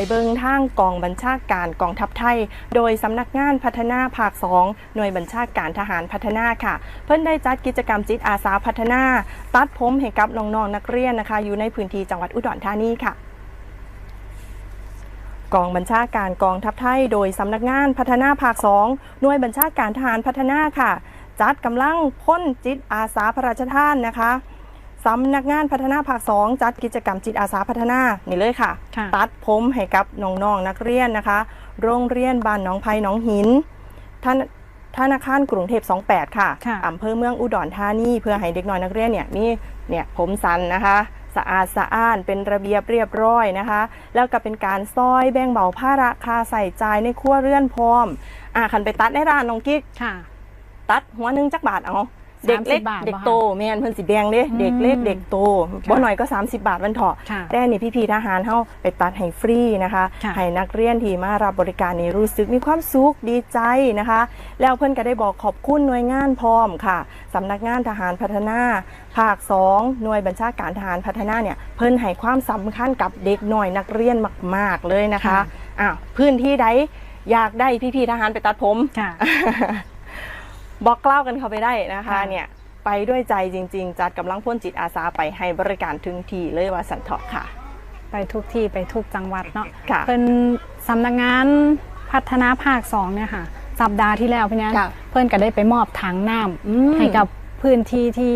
ไปเบิงทางกองบัญชาการกองทัพไทย โดยสำนักงานพัฒนาภาค 2 หน่วยบัญชาการทหารพัฒนาค่ะ เพิ่นได้จัดกิจกรรมจิตอาสาพัฒนา ตัดผมให้กับน้องๆนักเรียนนะคะ อยู่ในพื้นที่จังหวัดอุดรธานีค่ะกองบัญชาการกองทัพไทย โดยสำนักงานพัฒนาภาค 2 หน่วยบัญชาการทหารพัฒนาค่ะ จัดกำลังพ่นจิตอาสาพระราชทานนะคะ สำนักงานพัฒนาภาค2จัดกิจกรรมจิตอาสาพัฒนานี่เลยค่ะค่ะ ตัดผมให้กับน้องๆนนักเรียนนะคะ โรงเรียนบ้านหนองไผ่หนองหินท่านธนาคารกรุงเทพ 28 ค่ะค่ะอำเภอเมืองอุดรธานีเพื่อให้เด็กน้อยนักเรียนเนี่ยมีเนี่ยผมสันนะคะ สะอาดสะอ้านเป็นระเบียบเรียบร้อยนะคะ แล้วก็เป็นการซอยแบ่งเบาภาระค่าใส่ใจายในครัวเรือนพร้อม อ่าคันไปตัดในร้านน้องกิ๊กค่ะตัดหัวหนึงจักบาทเอา เด็กเล็ก30บาทเด็กบ่คะโตแม่นเพิ่นสิแบ่งเด้อืมเด็กเล็กเด็กโตค่ะบ่หน่อยก็ 30 บาทวันเถาะค่ะแต่นี่พี่ๆทหารเฮาไปตัดให้ฟรีนะคะค่ะให้นักเรียนที่มารับบริการนี่รู้สึกมีความสุขดีใจนะคะ แล้วเพิ่นก็ได้บอกขอบคุณหน่วยงานพร้อมค่ะสำนักงานทหารพัฒนาภาค 2 หน่วยบัญชาการทหารพัฒนาเนี่ยเพิ่นให้ความสำคัญกับเด็กหน่อยนักเรียนมาก ๆเลยนะคะค่ะอ้าวพื้นที่ใดอยากได้พี่ๆทหารไปตัดผมค่ะ บอกเล่ากันเข้าไปได้นะคะค่ะเนี่ยไปด้วยใจจริง ๆ จัดกำลังพ่นจิตอาสาไปให้บริการถึงที่เลยว่าสันเถาะค่ะ ไปทุกที่ไปทุกจังหวัดเนาะค่ะเป็นสำนักงานพัฒนาภาคสองเนี่ยค่ะ สัปดาห์ที่แล้วพี่นันค่ะเพื่อนก็ได้ไปมอบถังน้ำให้กับพื้นที่ที่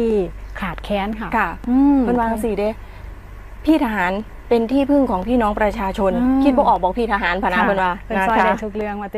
ขาดแคลนค่ะค่ะอืมเพิ่นวาจังสี่เด้พี่ทหารเป็นที่พึ่งของพี่น้องประชาชนอืมคิดบ่ออกบอกพี่ทหารพะนะค่ะเพิ่นว่าเป็นนะซอยคะได้ทุกเรื่องว่า